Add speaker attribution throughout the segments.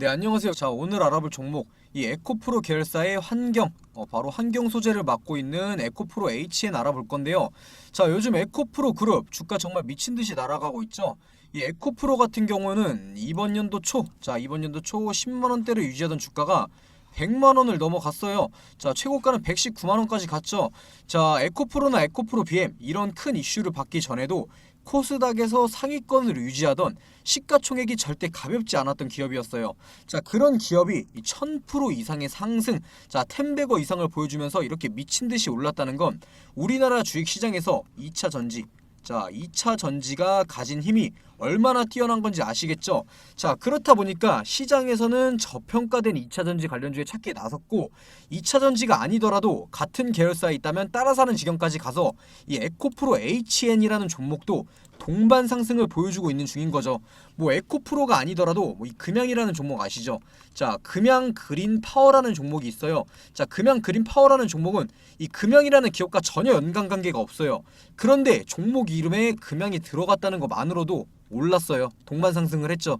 Speaker 1: 네 안녕하세요. 자 오늘 알아볼 종목 이 에코프로 계열사의 환경 어, 바로 환경 소재를 맡고 있는 에코프로 HN 알아볼 건데요. 자 요즘 에코프로 그룹 주가 정말 미친 듯이 날아가고 있죠. 이 에코프로 같은 경우는 이번 연도 초, 자 이번 연도 초 10만 원대를 유지하던 주가가 100만 원을 넘어갔어요. 자 최고가는 119만 원까지 갔죠. 자 에코프로나 에코프로 BM 이런 큰 이슈를 받기 전에도 코스닥에서 상위권을 유지하던 시가총액이 절대 가볍지 않았던 기업이었어요. 자 그런 기업이 1000% 이상의 상승, 자 텐베거 이상을 보여주면서 이렇게 미친 듯이 올랐다는 건 우리나라 주식 시장에서 2차 전지, 자 2차 전지가 가진 힘이 얼마나 뛰어난 건지 아시겠죠? 자 그렇다 보니까 시장에서는 저평가된 2차 전지 관련주에 찾기에 나섰고 2차 전지가 아니더라도 같은 계열사에 있다면 따라 사는 지경까지 가서 이 에코프로 HN이라는 종목도 동반 상승을 보여주고 있는 중인 거죠. 뭐 에코프로가 아니더라도 뭐 이 금양이라는 종목 아시죠? 자, 금양 그린 파워라는 종목이 있어요. 자, 금양 그린 파워라는 종목은 이 금양이라는 기업과 전혀 연관 관계가 없어요. 그런데 종목 이름에 금양이 들어갔다는 것만으로도 올랐어요. 동반 상승을 했죠.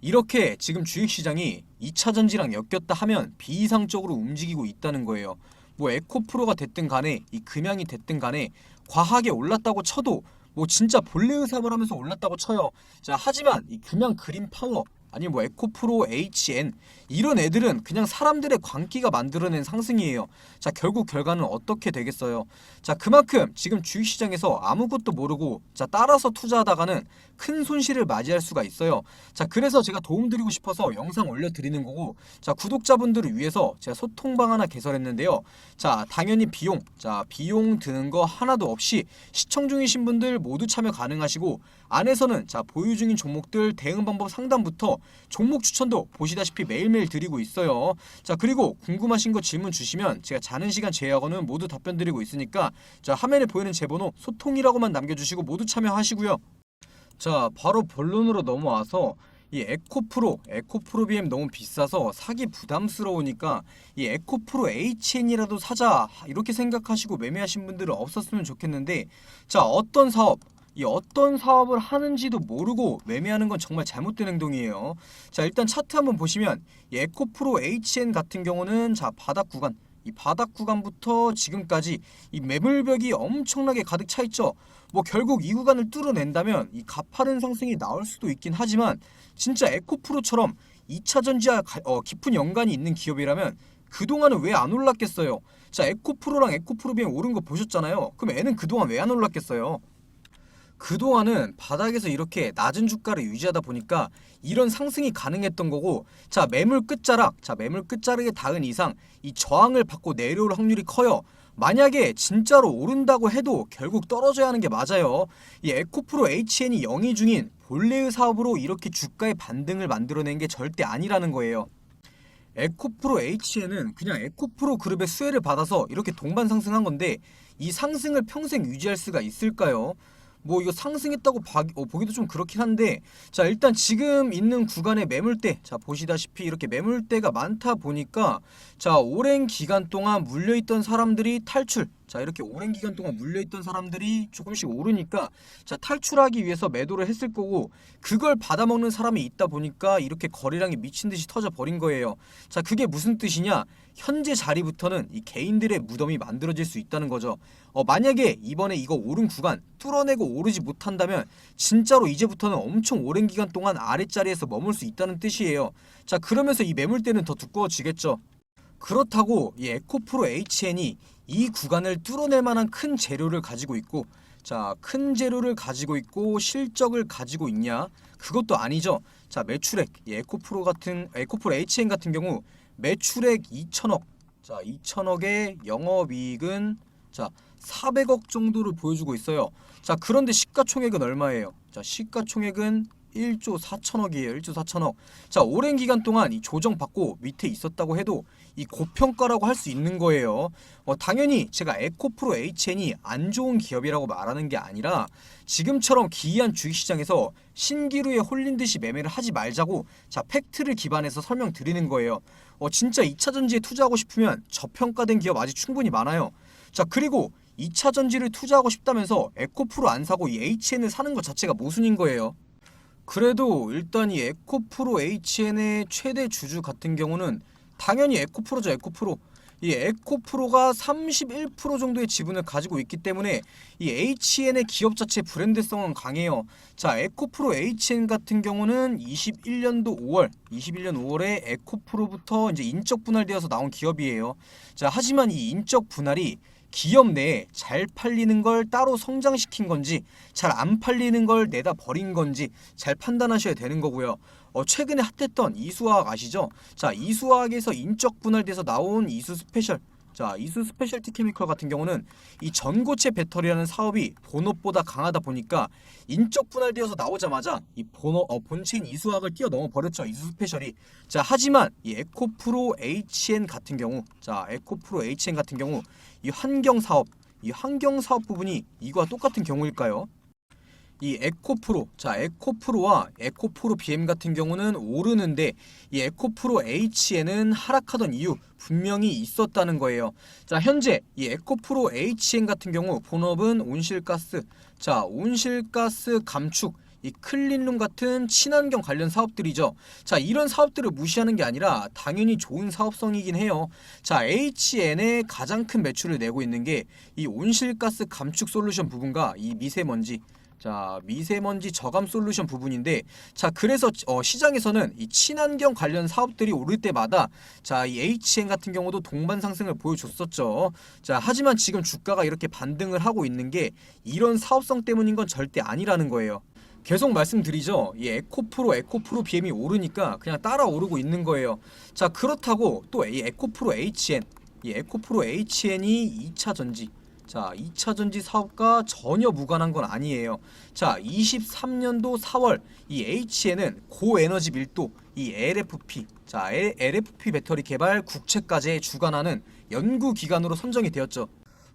Speaker 1: 이렇게 지금 주식시장이 2차 전지랑 엮였다 하면 비이상적으로 움직이고 있다는 거예요. 뭐 에코프로가 됐든 간에 이 금양이 됐든 간에 과하게 올랐다고 쳐도 뭐 진짜 본래의 사업을 하면서 올랐다고 쳐요. 자 하지만 이 금양 그린 파워 아니 뭐 에코프로 HN 이런 애들은 그냥 사람들의 광기가 만들어낸 상승이에요. 자 결국 결과는 어떻게 되겠어요? 자 그만큼 지금 주식시장에서 아무것도 모르고 자 따라서 투자하다가는 큰 손실을 맞이할 수가 있어요. 자 그래서 제가 도움드리고 싶어서 영상 올려드리는 거고 자 구독자분들을 위해서 제가 소통방 하나 개설했는데요. 자 당연히 비용 자 비용 드는 거 하나도 없이 시청 중이신 분들 모두 참여 가능하시고 안에서는 자 보유 중인 종목들 대응 방법 상담부터 종목 추천도 보시다시피 매일매일 드리고 있어요. 자 그리고 궁금하신 거 질문 주시면 제가 자는 시간 제외하고는 모두 답변 드리고 있으니까 자 화면에 보이는 제 번호 소통이라고만 남겨주시고 모두 참여하시고요. 자 바로 본론으로 넘어와서 이 에코프로, 에코프로 BM 너무 비싸서 사기 부담스러우니까 이 에코프로 HN이라도 사자 이렇게 생각하시고 매매하신 분들은 없었으면 좋겠는데 자 어떤 사업 이 어떤 사업을 하는지도 모르고 매매하는 건 정말 잘못된 행동이에요. 자 일단 차트 한번 보시면 이 에코프로 HN 같은 경우는 자 바닥 구간 이 바닥 구간부터 지금까지 이 매물벽이 엄청나게 가득 차 있죠. 뭐 결국 이 구간을 뚫어낸다면 이 가파른 상승이 나올 수도 있긴 하지만 진짜 에코프로처럼 2차 전지와 가- 어, 깊은 연관이 있는 기업이라면 그동안은 왜 안 올랐겠어요? 자 에코프로랑 에코프로 비행 오른 거 보셨잖아요. 그럼 애는 그동안 왜 안 올랐겠어요? 그동안은 바닥에서 이렇게 낮은 주가를 유지하다 보니까 이런 상승이 가능했던 거고 자 매물 끝자락 자 매물 끝자락에 닿은 이상 이 저항을 받고 내려올 확률이 커요. 만약에 진짜로 오른다고 해도 결국 떨어져야 하는 게 맞아요. 이 에코프로 HN이 영위 중인 본래의 사업으로 이렇게 주가의 반등을 만들어낸 게 절대 아니라는 거예요. 에코프로 HN은 그냥 에코프로 그룹의 수혜를 받아서 이렇게 동반 상승한 건데 이 상승을 평생 유지할 수가 있을까요? 뭐 이거 상승했다고 봐- 어, 보기도 좀 그렇긴 한데 자 일단 지금 있는 구간의 매물대 자 보시다시피 이렇게 매물대가 많다 보니까 자 오랜 기간 동안 물려있던 사람들이 탈출 자 이렇게 오랜 기간 동안 물려있던 사람들이 조금씩 오르니까 자 탈출하기 위해서 매도를 했을 거고 그걸 받아먹는 사람이 있다 보니까 이렇게 거래량이 미친 듯이 터져 버린 거예요 자 그게 무슨 뜻이냐 현재 자리부터는 이 개인들의 무덤이 만들어질 수 있다는 거죠. 어, 만약에 이번에 이거 오른 구간 뚫어내고 오르지 못한다면 진짜로 이제부터는 엄청 오랜 기간 동안 아랫자리에서 머물 수 있다는 뜻이에요. 자 그러면서 이 매물대는 더 두꺼워지겠죠. 그렇다고 이 에코프로 HN이 이 구간을 뚫어낼 만한 큰 재료를 가지고 있고 자, 큰 재료를 가지고 있고 실적을 가지고 있냐? 그것도 아니죠. 자, 매출액 이 에코프로 같은 에코프로 HN 같은 경우 매출액 2천억. 자, 2천억의 영업 이익은 자, 400억 정도를 보여주고 있어요. 자, 그런데 시가총액은 얼마예요? 자, 시가총액은 1조 4천억이에요. 1조 4천억. 자, 오랜 기간 동안 이 조정받고 밑에 있었다고 해도 이 고평가라고 할 수 있는 거예요. 어, 당연히 제가 에코프로 HN이 안 좋은 기업이라고 말하는 게 아니라 지금처럼 기이한 주식시장에서 신기루에 홀린 듯이 매매를 하지 말자고 자 팩트를 기반해서 설명드리는 거예요. 어, 진짜 2차 전지에 투자하고 싶으면 저평가된 기업 아직 충분히 많아요. 자 그리고 2차 전지를 투자하고 싶다면서 에코프로 안 사고 이 HN을 사는 것 자체가 모순인 거예요. 그래도 일단 이 에코프로 HN의 최대 주주 같은 경우는 당연히 에코프로죠, 에코프로. 이 에코프로가 31% 정도의 지분을 가지고 있기 때문에 이 HN의 기업 자체 브랜드성은 강해요. 자, 에코프로 HN 같은 경우는 21년도 5월, 21년 5월에 에코프로부터 이제 인적 분할되어서 나온 기업이에요. 자, 하지만 이 인적 분할이 기업 내에 잘 팔리는 걸 따로 성장시킨 건지 잘 안 팔리는 걸 내다 버린 건지 잘 판단하셔야 되는 거고요. 어, 최근에 핫했던 이수화학 아시죠? 자, 이수화학에서 인적 분할돼서 나온 이수 스페셜. 자, 이수 스페셜티 케미컬 같은 경우는 이 전고체 배터리라는 사업이 본업보다 강하다 보니까 인적 분할되어서 나오자마자 이 본업 어, 본체인 이수화학을 뛰어넘어 버렸죠. 이수 스페셜이. 자, 하지만 이 에코프로 HN 같은 경우, 자, 에코프로 HN 같은 경우 이 환경 사업, 이 환경 사업 부분이 이거와 똑같은 경우일까요? 이 에코 프로 자 에코 프로와 에코 프로 BM 같은 경우는 오르는데 이 에코 프로 HN은 하락하던 이유 분명히 있었다는 거예요. 자 현재 이 에코 프로 HN 같은 경우 본업은 온실가스 자 온실가스 감축 이 클린룸 같은 친환경 관련 사업들이죠. 자, 이런 사업들을 무시하는 게 아니라 당연히 좋은 사업성이긴 해요. 자, HN의 가장 큰 매출을 내고 있는 게 이 온실가스 감축 솔루션 부분과 이 미세먼지 자 미세먼지 저감 솔루션 부분인데 자 그래서 어, 시장에서는 이 친환경 관련 사업들이 오를 때마다 자이 HN 같은 경우도 동반 상승을 보여줬었죠. 자 하지만 지금 주가가 이렇게 반등을 하고 있는 게 이런 사업성 때문인 건 절대 아니라는 거예요. 계속 말씀드리죠. 이 에코프로 에코프로 BM이 오르니까 그냥 따라 오르고 있는 거예요. 자 그렇다고 또 이 에코프로 HN 이 에코프로 HN이 2차 전지 자, 2차 전지 사업과 전혀 무관한 건 아니에요. 자, 23년도 4월 이 HN은 고에너지 밀도 이 LFP 자, LFP 배터리 개발 국채까지 주관하는 연구 기관으로 선정이 되었죠.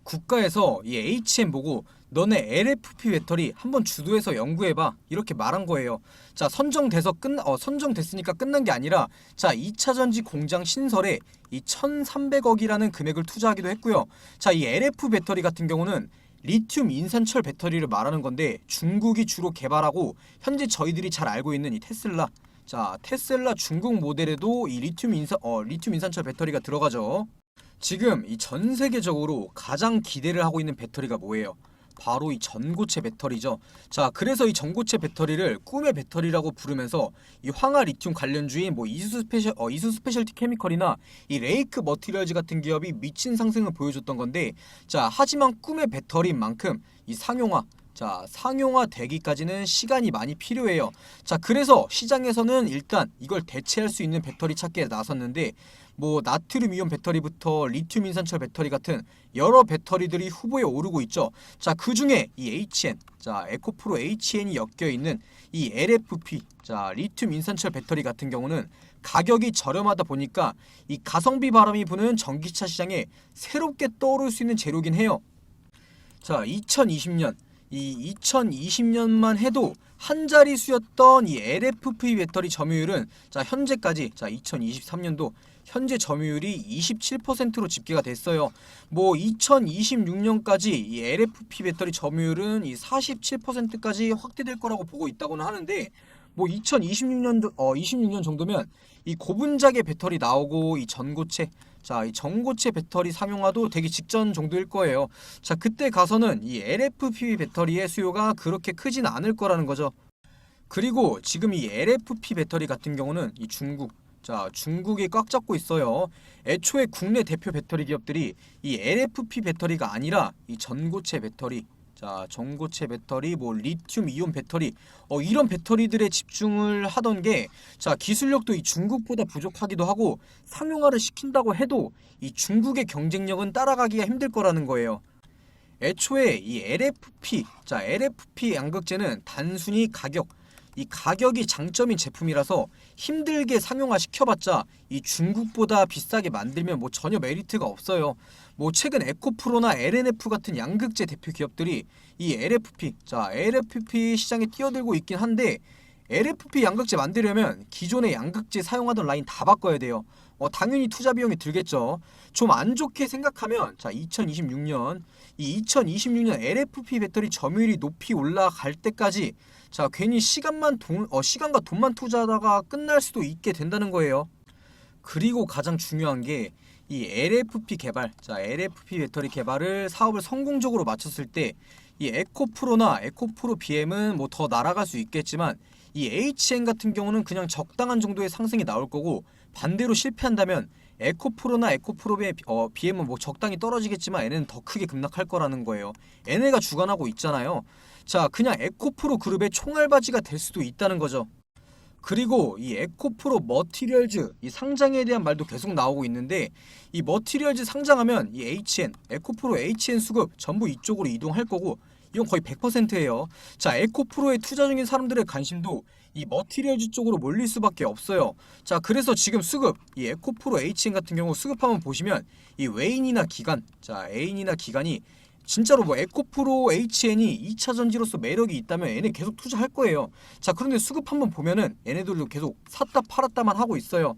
Speaker 1: 국가에서 이 HN 보고 너네 LFP 배터리 한번 주도해서 연구해봐 이렇게 말한 거예요. 자 선정돼서 끝 어, 선정됐으니까 끝난 게 아니라 자 2차 전지 공장 신설에 이 1,300억이라는 금액을 투자하기도 했고요. 자 이 LF 배터리 같은 경우는 리튬 인산철 배터리를 말하는 건데 중국이 주로 개발하고 현재 저희들이 잘 알고 있는 이 테슬라 자 테슬라 중국 모델에도 이 리튬 인산 어 리튬 인산철 배터리가 들어가죠. 지금 이 전 세계적으로 가장 기대를 하고 있는 배터리가 뭐예요? 바로 이 전고체 배터리죠. 자, 그래서 이 전고체 배터리를 꿈의 배터리라고 부르면서 이 황화 리튬 관련주인 뭐 이수 스페셜 어, 이수 스페셜티 케미컬이나 이 레이크 머티리얼즈 같은 기업이 미친 상승을 보여줬던 건데, 자, 하지만 꿈의 배터리인 만큼 이 상용화 자, 상용화 되기까지는 시간이 많이 필요해요. 자, 그래서 시장에서는 일단 이걸 대체할 수 있는 배터리 찾기에 나섰는데 뭐 나트륨 이온 배터리부터 리튬 인산철 배터리 같은 여러 배터리들이 후보에 오르고 있죠. 자, 그 중에 이 HN, 자, 에코프로 HN이 엮여 있는 이 LFP, 자, 리튬 인산철 배터리 같은 경우는 가격이 저렴하다 보니까 이 가성비 바람이 부는 전기차 시장에 새롭게 떠오를 수 있는 재료긴 해요. 자, 2020년 이 2020년만 해도 한 자릿수였던 이 LFP 배터리 점유율은 자 현재까지 자 2023년도 현재 점유율이 27%로 집계가 됐어요. 뭐 2026년까지 이 LFP 배터리 점유율은 이 47%까지 확대될 거라고 보고 있다고는 하는데 뭐 2026년 어 26년 정도면 이 고분자계 배터리 나오고 이 전고체 자, 이 전고체 배터리 상용화도 되기 직전 정도일 거예요. 자, 그때 가서는 이 LFP 배터리의 수요가 그렇게 크진 않을 거라는 거죠. 그리고 지금 이 LFP 배터리 같은 경우는 이 중국 자, 중국이 꽉 잡고 있어요. 애초에 국내 대표 배터리 기업들이 이 LFP 배터리가 아니라 이 전고체 배터리 자, 전고체 배터리, 뭐 리튬 이온 배터리, 어, 이런 배터리들에 집중을 하던 게, 자, 기술력도 이 중국보다 부족하기도 하고, 상용화를 시킨다고 해도 이 중국의 경쟁력은 따라가기가 힘들 거라는 거예요. 애초에 이 LFP, 자, LFP 양극재는 단순히 가격, 이 가격이 장점인 제품이라서 힘들게 상용화 시켜봤자 이 중국보다 비싸게 만들면 뭐 전혀 메리트가 없어요. 뭐 최근 에코프로나 LNF 같은 양극재 대표 기업들이 이 LFP, 자 LFP 시장에 뛰어들고 있긴 한데 LFP 양극재 만들려면 기존의 양극재 사용하던 라인 다 바꿔야 돼요. 어, 당연히 투자 비용이 들겠죠. 좀 안 좋게 생각하면 자 2026년 이 2026년 LFP 배터리 점유율이 높이 올라갈 때까지 자 괜히 시간만 돈, 어, 시간과 돈만 투자하다가 끝날 수도 있게 된다는 거예요. 그리고 가장 중요한 게 이 LFP 개발, 자 LFP 배터리 개발을 사업을 성공적으로 마쳤을 때 이 에코프로나 에코프로 BM은 뭐 더 날아갈 수 있겠지만 이 HN 같은 경우는 그냥 적당한 정도의 상승이 나올 거고 반대로 실패한다면 에코프로나 에코프로 어, BM은 뭐 적당히 떨어지겠지만 얘는 더 크게 급락할 거라는 거예요. 얘네가 주관하고 있잖아요. 자, 그냥 에코프로 그룹의 총알바지가 될 수도 있다는 거죠. 그리고 이 에코프로 머티리얼즈 이 상장에 대한 말도 계속 나오고 있는데 이 머티리얼즈 상장하면 이 HN 에코프로 HN 수급 전부 이쪽으로 이동할 거고 이건 거의 100%예요. 자, 에코프로에 투자 중인 사람들의 관심도 이 머티리얼즈 쪽으로 몰릴 수밖에 없어요. 자, 그래서 지금 수급 이 에코프로 HN 같은 경우 수급 한번 보시면 이 웨인이나 기간, 자, 에인이나 기간이 진짜로 뭐 에코프로 HN이 2차 전지로서 매력이 있다면 얘네 계속 투자할 거예요. 자, 그런데 수급 한번 보면은 얘네들도 계속 샀다 팔았다만 하고 있어요.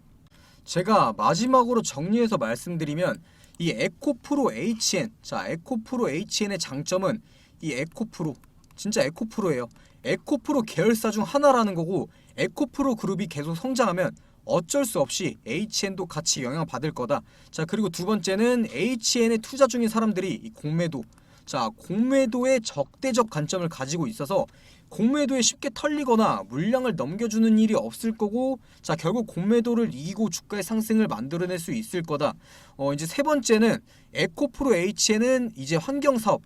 Speaker 1: 제가 마지막으로 정리해서 말씀드리면 이 에코프로 HN, 자, 에코프로 HN의 장점은 이 에코프로, 진짜 에코프로예요. 에코프로 계열사 중 하나라는 거고 에코프로 그룹이 계속 성장하면 어쩔 수 없이 HN도 같이 영향 받을 거다. 자 그리고 두 번째는 HN에 투자 중인 사람들이 이 공매도, 자 공매도의 적대적 관점을 가지고 있어서 공매도에 쉽게 털리거나 물량을 넘겨주는 일이 없을 거고 자 결국 공매도를 이기고 주가의 상승을 만들어낼 수 있을 거다. 어 이제 세 번째는 에코프로 HN은 이제 환경 사업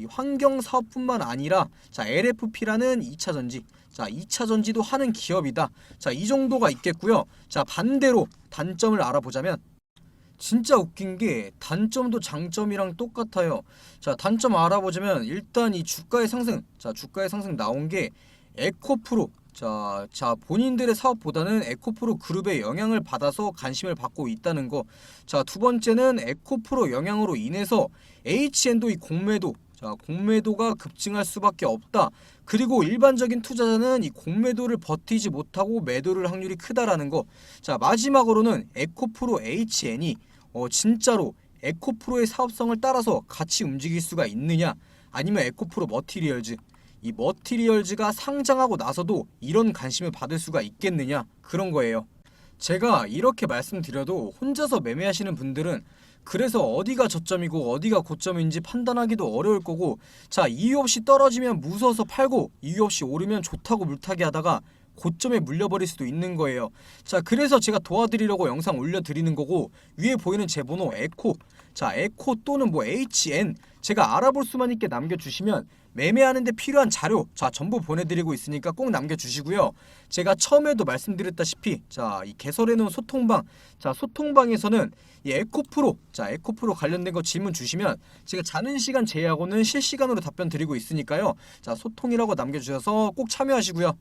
Speaker 1: 이 환경 사업뿐만 아니라 자 LFP라는 2차 전지 자 2차 전지도 하는 기업이다. 자 이 정도가 있겠고요. 자 반대로 단점을 알아보자면 진짜 웃긴 게 단점도 장점이랑 똑같아요. 자 단점 알아보자면 일단 이 주가의 상승 자 주가의 상승 나온 게 에코프로 자, 자 본인들의 사업보다는 에코프로 그룹의 영향을 받아서 관심을 받고 있다는 거. 자, 두 번째는 에코프로 영향으로 인해서 HN도 이 공매도 자, 공매도가 급증할 수밖에 없다. 그리고 일반적인 투자자는 이 공매도를 버티지 못하고 매도를 확률이 크다라는 거. 자, 마지막으로는 에코프로 HN이 어, 진짜로 에코프로의 사업성을 따라서 같이 움직일 수가 있느냐? 아니면 에코프로 머티리얼즈 이 머티리얼즈가 상장하고 나서도 이런 관심을 받을 수가 있겠느냐? 그런 거예요. 제가 이렇게 말씀드려도 혼자서 매매하시는 분들은 그래서 어디가 저점이고 어디가 고점인지 판단하기도 어려울 거고 자 이유 없이 떨어지면 무서워서 팔고 이유 없이 오르면 좋다고 물타기 하다가 고점에 물려버릴 수도 있는 거예요. 자 그래서 제가 도와드리려고 영상 올려드리는 거고 위에 보이는 제 번호 에코 자 에코 또는 뭐 HN 제가 알아볼 수만 있게 남겨주시면 매매하는데 필요한 자료 자 전부 보내드리고 있으니까 꼭 남겨주시고요. 제가 처음에도 말씀드렸다시피 자 이 개설해놓은 소통방 자 소통방에서는 이 에코프로 자 에코프로 관련된 거 질문 주시면 제가 자는 시간 제외하고는 실시간으로 답변 드리고 있으니까요. 자 소통이라고 남겨주셔서 꼭 참여하시고요.